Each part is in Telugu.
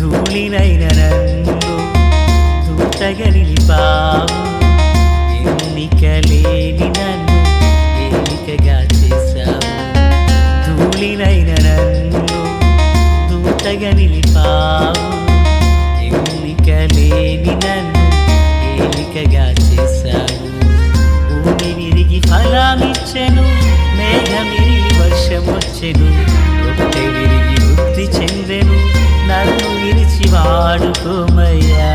ధూళినైన నన్ను దూతగా నిలిపావు ఎన్నిక లేని నన్ను ఏలికగా చేశావు. ధూళినైన నన్ను దూతగా నిలిపావు ఎన్నిక లేని నన్ను ఏలికగా చేశావు. భూమి విరిగి ఫలమిచ్చెను మేఘమిరిగి వర్షమొచ్చెను రొట్టె பாடுகுமையா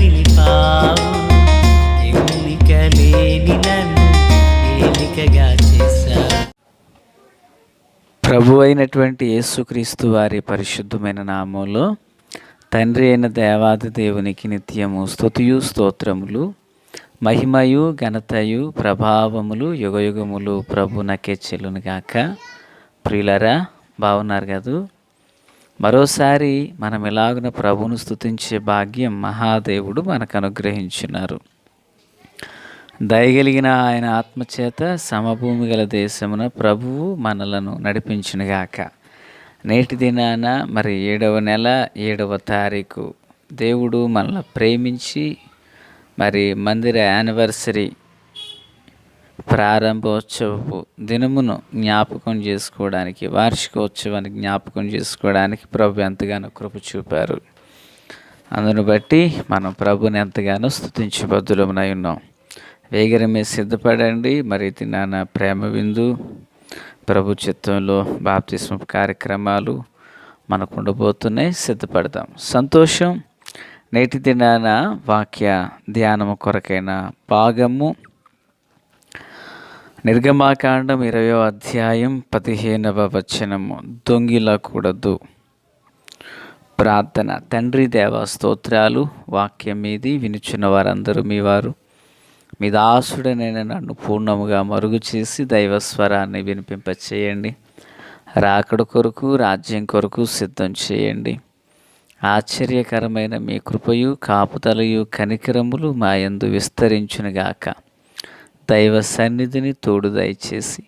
దూతగా ఎన్నిక లేని నన్ను ఏలికగా చేశావు. ప్రభు అయినటువంటి యేసుక్రీస్తు వారి పరిశుద్ధమైన నామంలో తండ్రి అయిన దేవాది దేవునికి నిత్యము స్తుతియు స్తోత్రములు మహిమయు ఘనతయు ప్రభావములు యుగయుగములు ప్రభునకే చెల్లును గాక ప్రియులరా బాగున్నారు కదూ? మరోసారి మనం ఇలాగున ప్రభును స్తుతించే భాగ్యం మహాదేవుడు మనకు అనుగ్రహించున్నారు దయగలిగిన ఆయన ఆత్మచేత సమభూమి గల దేశమున ప్రభువు మనలను నడిపించునుగాక. నేటి దినాన మరి ఏడవ నెల ఏడవ తారీఖు దేవుడు మనల్ని ప్రేమించి మరి మందిర యానివర్సరీ ప్రారంభోత్సవపు దినమును జ్ఞాపకం చేసుకోవడానికి వార్షికోత్సవాన్ని జ్ఞాపకం చేసుకోవడానికి ప్రభు ఎంతగానో కృప చూపారు. అందును బట్టి మనం ప్రభుని ఎంతగానో స్థుతించబద్దులమునై ఉన్నాం. వేగరమే సిద్ధపడండి. మరి నాన్న ప్రేమ విందు ప్రభు చిత్తంలో బాప్తిస్మ కార్యక్రమాలు మనకు ఉండబోతున్నాయి సిద్ధపడతాం. సంతోషం నేటి దినాన వాక్య ధ్యానము కొరకైన భాగము నిర్గమాకాండం ఇరవయో అధ్యాయం పదిహేనవ వచనము. దొంగిలకూడదు. ప్రార్థన. తండ్రి దేవ స్తోత్రాలు వాక్యం మీది వినుచున్న వారందరూ మీ వారు మీ దాసుడనైన నన్ను పూర్ణముగా మరుగు చేసి దైవస్వరాన్ని వినిపింపచేయండి. రాకడ కొరకు రాజ్యం కొరకు సిద్ధం చేయండి. ఆశ్చర్యకరమైన మీ కృపయు కాపుదలయు కనికరములు మా యందు విస్తరించునుగాక. దైవ సన్నిధిని తోడు దయచేసి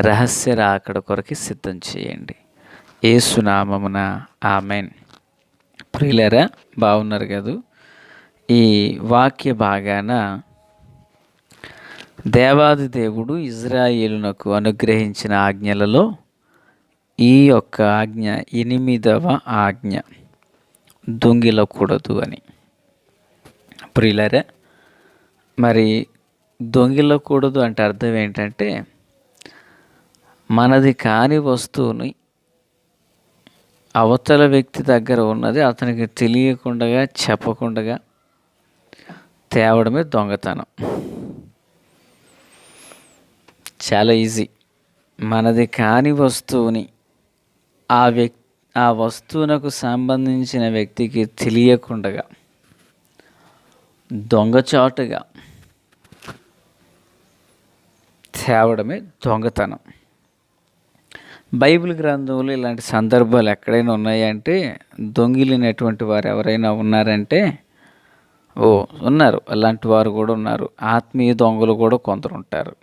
రహస్య రాకడ కొరకి సిద్ధం చేయండి. ఏసునామమున ఆమెన్. ప్రియులరా బాగున్నారు కదూ? ఈ వాక్య భాగాన దేవాది దేవుడు ఇజ్రాయేలునకు అనుగ్రహించిన ఆజ్ఞలలో ఈ యొక్క ఆజ్ఞ ఎనిమిదవ ఆజ్ఞ. దొంగిలకూడదు అని. ప్రియులరా మరి దొంగిలకూడదు అంటే అర్థం ఏంటంటే మనది కాని వస్తువుని అవతల వ్యక్తి దగ్గర ఉన్నది అతనికి తెలియకుండా చెప్పకుండా తేవడమే దొంగతనం. చాలా ఈజీ. మనది కాని వస్తువుని ఆ వ్యక్ ఆ వస్తువునకు సంబంధించిన వ్యక్తికి తెలియకుండా దొంగచాటుగా తేవడమే దొంగతనం. బైబిల్ గ్రంథంలో ఇలాంటి సందర్భాలు ఎక్కడైనా ఉన్నాయంటే దొంగిలినటువంటి వారు ఎవరైనా ఉన్నారంటే ఓ ఉన్నారు. అలాంటి వారు కూడా ఉన్నారు. ఆత్మీయ దొంగలు కూడా కొందరు ఉంటారు.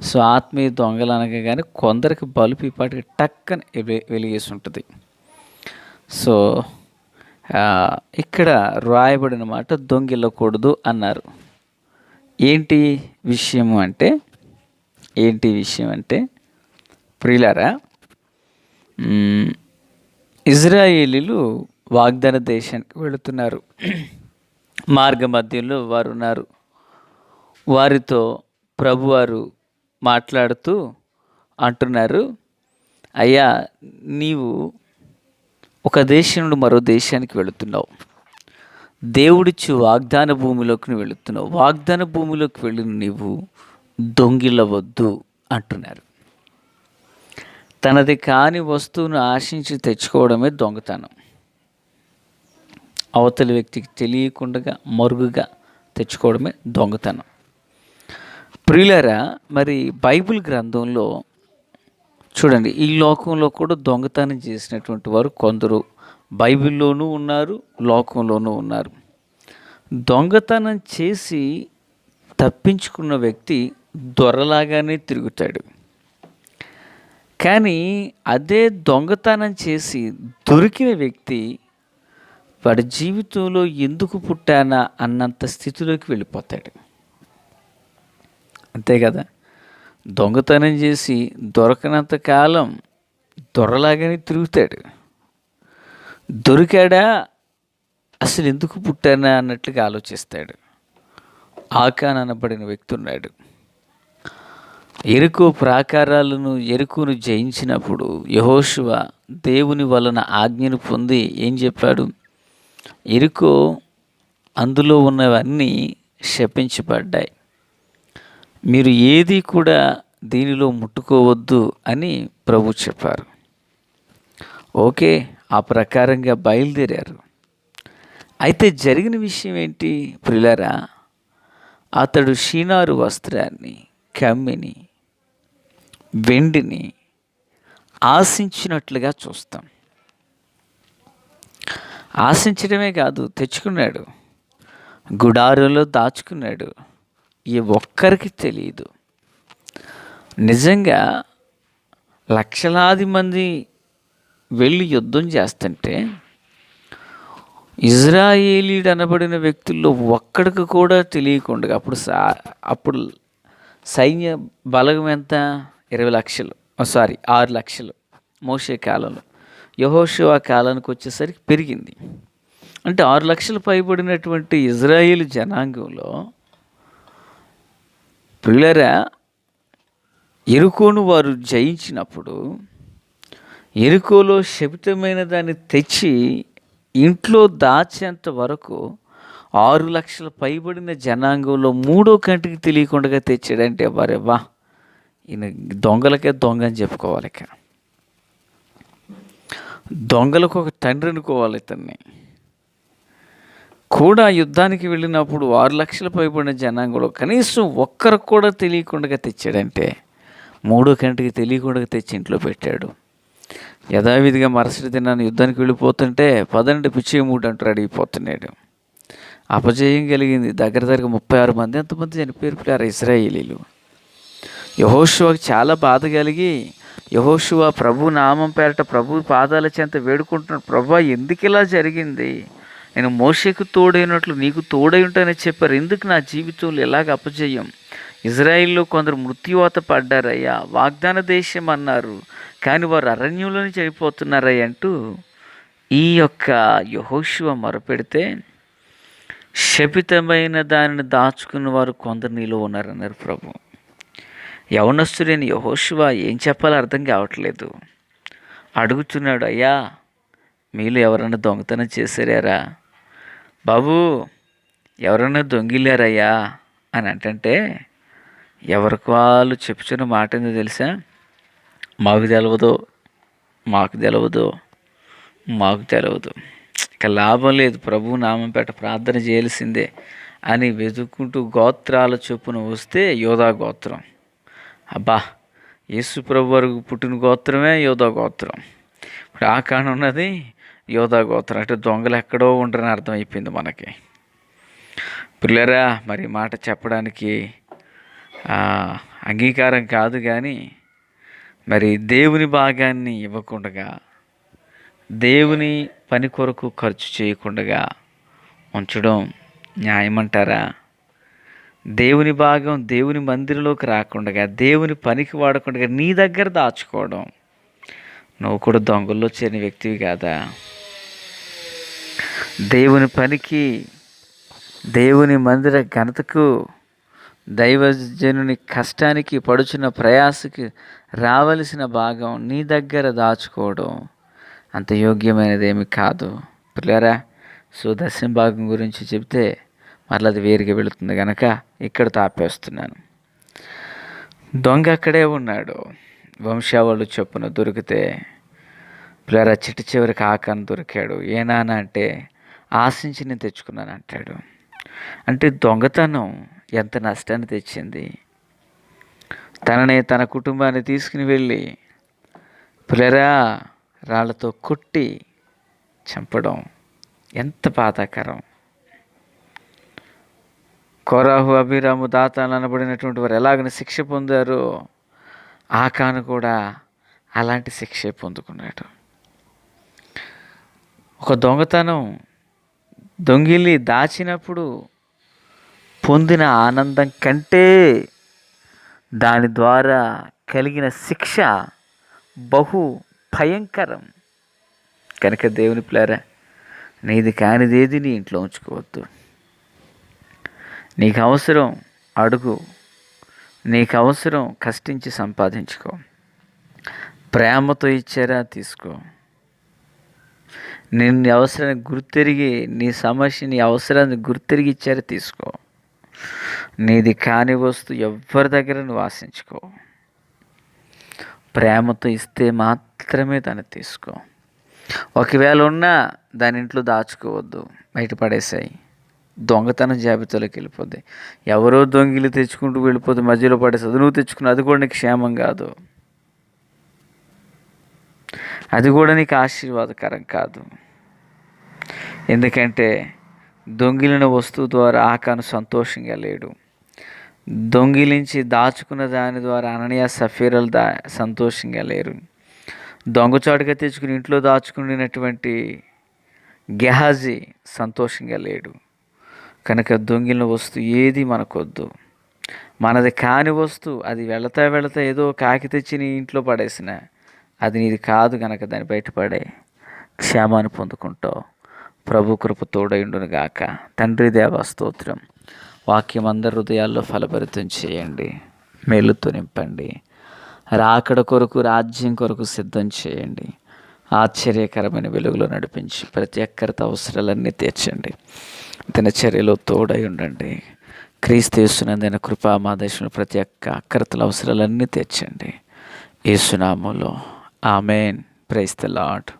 సో ఆత్మీయ దొంగలు అనగా కానీ కొందరికి బలుపు ఇప్పటికి టక్కని వెలి- వెలిగేసి ఉంటుంది. సో ఇక్కడ రాయబడిన మాట దొంగిల్లకూడదు అన్నారు. ఏంటి విషయము అంటే ఏంటి విషయం అంటే ప్రియులారా ఇజ్రాయేలీలు వాగ్దాన దేశానికి వెళుతున్నారు. మార్గ మధ్యలో వారు ఉన్నారు వారితో ప్రభువారు మాట్లాడుతూ అంటున్నారు అయ్యా నీవు ఒక దేశం నుండి మరో దేశానికి వెళుతున్నావు. దేవుడిచ్చు వాగ్దాన భూమిలోకి వెళుతున్నావు. వాగ్దాన భూమిలోకి వెళ్ళిన నీవు దొంగిలవద్దు అంటున్నారు. తనది కాని వస్తువును ఆశించి తెచ్చుకోవడమే దొంగతనం. అవతలి వ్యక్తికి తెలియకుండా మరుగుగా తెచ్చుకోవడమే దొంగతనం. ప్రియులరా మరి బైబిల్ గ్రంథంలో చూడండి ఈ లోకంలో కూడా దొంగతనం చేసినటువంటి వారు కొందరు బైబిల్లోనూ ఉన్నారు లోకంలోనూ ఉన్నారు. దొంగతనం చేసి తప్పించుకున్న వ్యక్తి దొరలాగానే తిరుగుతాడు. కానీ అదే దొంగతనం చేసి దొరికిన వ్యక్తి వాడి జీవితంలో ఎందుకు పుట్టానా అన్నంత స్థితిలోకి వెళ్ళిపోతాడు. అంతే కదా? దొంగతనం చేసి దొరకనంత కాలం దొరలాగానే తిరుగుతాడు. దొరికాడా? అసలు ఎందుకు పుట్టానా అన్నట్లుగా ఆలోచిస్తాడు. ఆకాన్ అనబడిన వ్యక్తి ఉన్నాడు. ఎరుకు ప్రాకారాలను ఎరుకును జయించినప్పుడు యహోశివ దేవుని వలన ఆజ్ఞను పొంది ఏం చెప్పాడు? ఎరుకో అందులో ఉన్నవన్నీ శపించబడ్డాయి. మీరు ఏది కూడా దీనిలో ముట్టుకోవద్దు అని ప్రభు చెప్పారు. ఓకే ఆ ప్రకారంగా బయలుదేరారు. అయితే జరిగిన విషయం ఏంటి ప్రిలరా అతడు షీనారు వస్త్రాన్ని కమ్మిని వెండిని ఆశించినట్లుగా చూస్తాం. ఆశించడమే కాదు తెచ్చుకున్నాడు. గుడారంలో దాచుకున్నాడు. ఈ ఒక్కరికి తెలియదు నిజంగా లక్షలాది మంది వెళ్ళి యుద్ధం చేస్తుంటే ఇజ్రాయేలీడు అనబడిన వ్యక్తుల్లో ఒక్కడికి కూడా తెలియకుండా అప్పుడు సా అప్పుడు సైన్య బలగం ఎంత? ఇరవై లక్షలు. సారీ ఆరు లక్షలు. మోసే కాలంలో. యహోషువ కాలానికి వచ్చేసరికి పెరిగింది. అంటే ఆరు లక్షలు పైబడినటువంటి ఇజ్రాయిల్ జనాంగంలో పిల్లరా ఎరుకోను వారు జయించినప్పుడు ఎరుకోలో శపితమైన దాన్ని తెచ్చి ఇంట్లో దాచేంత వరకు ఆరు లక్షల పైబడిన జనాంగంలో మూడో కంటికి తెలియకుండా తెచ్చాడంటే వారే వా ఈయన దొంగలకే దొంగ అని చెప్పుకోవాలి ఇక. దొంగలకు ఒక తండ్రి అనుకోవాలి ఇతన్ని. కూడా యుద్ధానికి వెళ్ళినప్పుడు ఆరు లక్షల పైబడిన జనాంగంలో కనీసం ఒక్కరికి కూడా తెలియకుండా తెచ్చాడంటే మూడో కంటికి తెలియకుండా తెచ్చి ఇంట్లో పెట్టాడు. యథావిధిగా మరుసటి దినాన్ని యుద్ధానికి వెళ్ళిపోతుంటే పదండి పిచ్చి మూడు అంటూ అడిగిపోతున్నాడు. అపజయం కలిగింది. దగ్గర దగ్గర ముప్పై ఆరు మంది ఎంతమంది చనిపోయారు పిల్లారు ఇస్రాయేలీలు. యహోశువకు చాలా బాధ కలిగి యహోశువ ప్రభు నామం పేరట ప్రభు పాదాల చెంత వేడుకుంటున్నాడు. ప్రభు ఎందుకు ఇలా జరిగింది? నేను మోసకు తోడైనట్లు నీకు తోడై ఉంటానని చెప్పారు. ఎందుకు నా జీవితంలో ఎలాగ అపజయం? ఇజ్రాయిల్లో కొందరు మృత్యువాత పడ్డారయ్యా. వాగ్దాన దేశం అన్నారు. కానీ వారు అరణ్యంలోనే చనిపోతున్నారయ్య అంటూ ఈ యొక్క యహోషువ మొరపెడితే శపితమైన దానిని దాచుకున్న వారు కొందరు నీలో ఉన్నారన్నారు ప్రభు. యవనస్తుడైన యహోశివ ఏం చెప్పాలో అర్థం కావట్లేదు. అడుగుతున్నాడు అయ్యా మీలో ఎవరైనా దొంగతనం చేశారా బాబు ఎవరైనా దొంగిలారయ్యా? అని అంటంటే ఎవరికి వాళ్ళు చెప్పుచున్న మాట ఏందో తెలుసా? మాకు తెలవదు మాకు తెలవదు మాకు తెలవదు. ఇక లాభం లేదు. ప్రభు నామంపేట ప్రార్థన చేయాల్సిందే అని వెతుక్కుంటూ గోత్రాల చొప్పున వస్తే యోధా గోత్రం. అబ్బా యేసు ప్రభు వరకు పుట్టిన గోత్రమే యోధా గోత్రం. ఇప్పుడు ఆ కాను ఉన్నది యోధా గోత్రం. అంటే దొంగలు ఎక్కడో ఉండరని అర్థమైపోయింది మనకి. పిల్లరా మరి మాట చెప్పడానికి అంగీకారం కాదు కానీ మరి దేవుని భాగాన్ని ఇవ్వకుండా దేవుని పని కొరకు ఖర్చు చేయకుండా ఉంచడం న్యాయమంటారా? దేవుని భాగం దేవుని మందిరంలోకి రాకుండా దేవుని పనికి వాడకుండా నీ దగ్గర దాచుకోవడం నువ్వు కూడా దొంగల్లో చేరిన వ్యక్తివి కాదా? దేవుని పనికి దేవుని మందిర ఘనతకు దైవజనుని కష్టానికి పడుచున్న ప్రయాసకి రావలసిన భాగం నీ దగ్గర దాచుకోవడం. అంత యోగ్యమైనదేమి కాదు. పిల్లరా సో దశమ భాగం గురించి చెప్తే మరలా అది వేరుగా వెళుతుంది కనుక ఇక్కడ తాపేస్తున్నాను దొంగ అక్కడే ఉన్నాడు. వంశావళి చొప్పున దొరికితే పిల్లరా చిట్ట చివరికి ఆకాను దొరికాడు. ఏ అంటే ఆశించి నేను తెచ్చుకున్నాను అంటాడు. అంటే దొంగతనం ఎంత నష్టాన్ని తెచ్చింది? తనని తన కుటుంబాన్ని తీసుకుని వెళ్ళి పిల్లరా రాళ్ళతో కొట్టి చంపడం ఎంత బాధాకరం. కోరాహు అభిరాము దాతాలు అనబడినటువంటి వారు ఎలాగని శిక్ష పొందారో ఆకాను కూడా అలాంటి శిక్షే పొందుకున్నాడు. ఒక దొంగతనం దొంగిలి దాచినప్పుడు పొందిన ఆనందం కంటే దాని ద్వారా కలిగిన శిక్ష బహు భయంకరం. కనుక దేవుని ప్లేరా నీది కానిదేది నీ ఇంట్లో ఉంచుకోవద్దు. నీకు అవసరం అడుగు. నీకు అవసరం కష్టించి సంపాదించుకో. ప్రేమతో ఇచ్చారా తీసుకో. నిన్ను అవసరాన్ని గుర్తెరిగి నీ సమస్య నీ అవసరాన్ని గుర్తిరిగి ఇచ్చారా తీసుకో. నీది కాని వస్తువు ఎవరి దగ్గర నువ్వు ఆశించుకో. ప్రేమతో ఇస్తే మాత్రమే దాన్ని తీసుకో. ఒకవేళ ఉన్నా దాని ఇంట్లో దాచుకోవద్దు బయట పడేసాయి. దొంగతనం జాబితాలోకి వెళ్ళిపోద్ది. ఎవరో దొంగిలు తెచ్చుకుంటూ వెళ్ళిపోతే మధ్యలో పడేస్తుంది నువ్వు తెచ్చుకున్న అది కూడా నీకు క్షేమం కాదు. అది కూడా నీకు ఆశీర్వాదకరం కాదు. ఎందుకంటే దొంగిలిన వస్తువు ద్వారా ఆకాను సంతోషంగా లేడు. దొంగిలించి దాచుకున్న దాని ద్వారా అననీయ సఫీరలు దా సంతోషంగా లేరు. దొంగచాటుగా తెచ్చుకుని ఇంట్లో దాచుకునేటువంటి గెహాజీ సంతోషంగా లేడు. కనుక దొంగిలిన వస్తువు ఏది మనకొద్దు. మనది కాని వస్తువు అది వెళతా వెళతా ఏదో కాకి తెచ్చి నీ ఇంట్లో పడేసిన అది నీది కాదు కనుక దాన్ని బయటపడే క్షేమాన్ని పొందుకుంటావు. ప్రభు కృప తోడైండును గాక తండ్రి దేవ స్తోత్రం. వాక్యం అందరి హృదయాల్లో ఫలభరితం చేయండి. మేలుతో నింపండి. రాకడ కొరకు రాజ్యం కొరకు సిద్ధం చేయండి. ఆశ్చర్యకరమైన వెలుగులో నడిపించి ప్రతి ఒక్కరితో అవసరాలన్నీ తీర్చండి. దినచర్యలో తోడై ఉండండి. క్రీస్తు యేసునందైన కృపా మా దేశంలో ప్రతి ఒక్క అక్కరతల అవసరాలన్నీ తీర్చండి. ఏసునామంలో ఆమెన్. Praise the lord